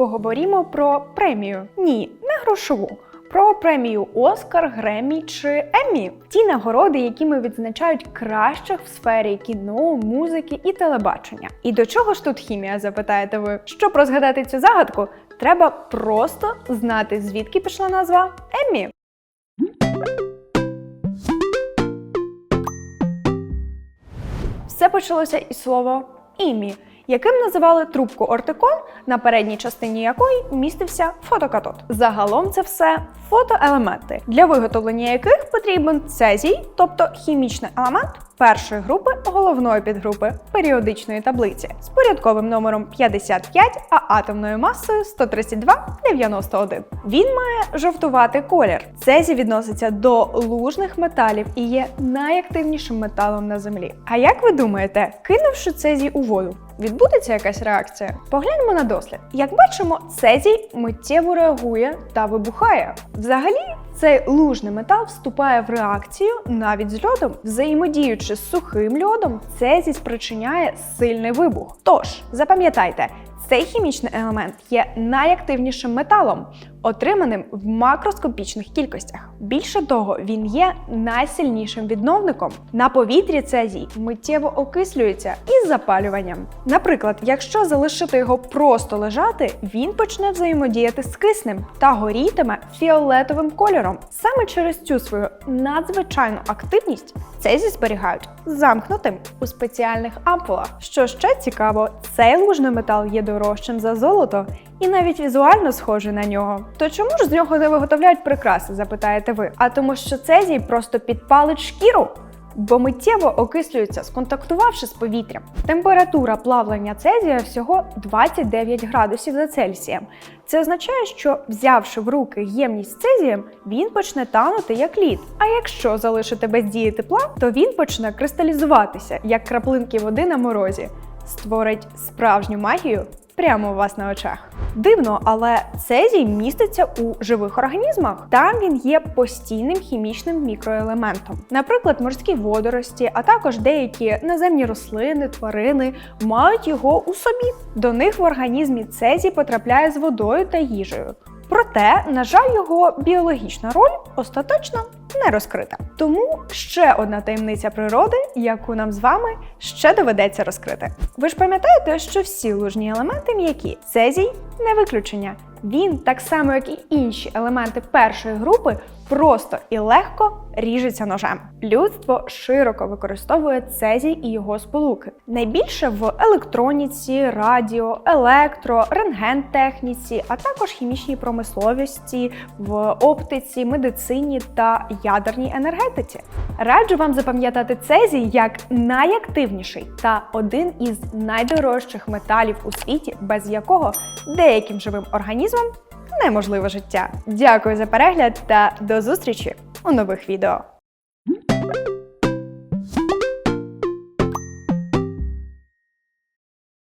поговоримо про премію. Ні, не грошову. Про премію Оскар, Греммі чи Еммі. Ті нагороди, якими відзначають кращих в сфері кіно, музики і телебачення. І до чого ж тут хімія, запитаєте ви? Щоб розгадати цю загадку, треба просто знати, звідки пішла назва Еммі. Все почалося із слова імі, яким називали трубку ортикон, на передній частині якої містився фотокатод. Загалом це все фотоелементи, для виготовлення яких потрібен цезій, тобто хімічний елемент першої групи головної підгрупи періодичної таблиці з порядковим номером 55, а атомною масою 132,91. Він має жовтуватий колір. Цезій відноситься до лужних металів і є найактивнішим металом на землі. А як ви думаєте, кинувши цезій у воду, відбудеться якась реакція? Погляньмо на дослід. Як бачимо, цезій миттєво реагує та вибухає. Взагалі, цей лужний метал вступає в реакцію навіть з льодом. Взаємодіючи з сухим льодом, цезій спричиняє сильний вибух. Тож, запам'ятайте, цей хімічний елемент є найактивнішим металом, отриманим в макроскопічних кількостях. Більше того, він є найсильнішим відновником. На повітрі цезій миттєво окислюється із запалюванням. Наприклад, якщо залишити його просто лежати, він почне взаємодіяти з киснем та горітиме фіолетовим кольором. Саме через цю свою надзвичайну активність цезій зберігають замкнутим у спеціальних ампулах. Що ще цікаво, цей лужний метал є дорожчим за золото і навіть візуально схожий на нього. То чому ж з нього не виготовляють прикраси? запитаєте ви? А тому, що цезій просто підпалить шкіру. Бо миттєво окислюється, сконтактувавши з повітрям. Температура плавлення цезія всього 29 градусів за Цельсієм. Це означає, що взявши в руки ємність з цезієм, він почне танути як лід. А якщо залишити без дії тепла, то він почне кристалізуватися, як краплинки води на морозі, створить справжню магію прямо у вас на очах. Дивно, але цезій міститься у живих організмах. Там він є постійним хімічним мікроелементом. Наприклад, морські водорості, а також деякі наземні рослини, тварини мають його у собі. До них в організмі цезій потрапляє з водою та їжею. Проте, на жаль, його біологічна роль остаточно не розкрита. Тому ще одна таємниця природи, яку нам з вами ще доведеться розкрити. Ви ж пам'ятаєте, що всі лужні елементи м'які. Цезій не виключення. Він, так само як і інші елементи першої групи, просто і легко ріжеться ножем. Людство широко використовує цезій і його сполуки. Найбільше в електроніці, радіо, електро, рентгентехніці, а також хімічній промисловості, в оптиці, медицині та ядерній енергетиці. Раджу вам запам'ятати цезій як найактивніший та один із найдорожчих металів у світі, без якого деяким живим організмам неможливе життя. Дякую за перегляд та до зустрічі у нових відео.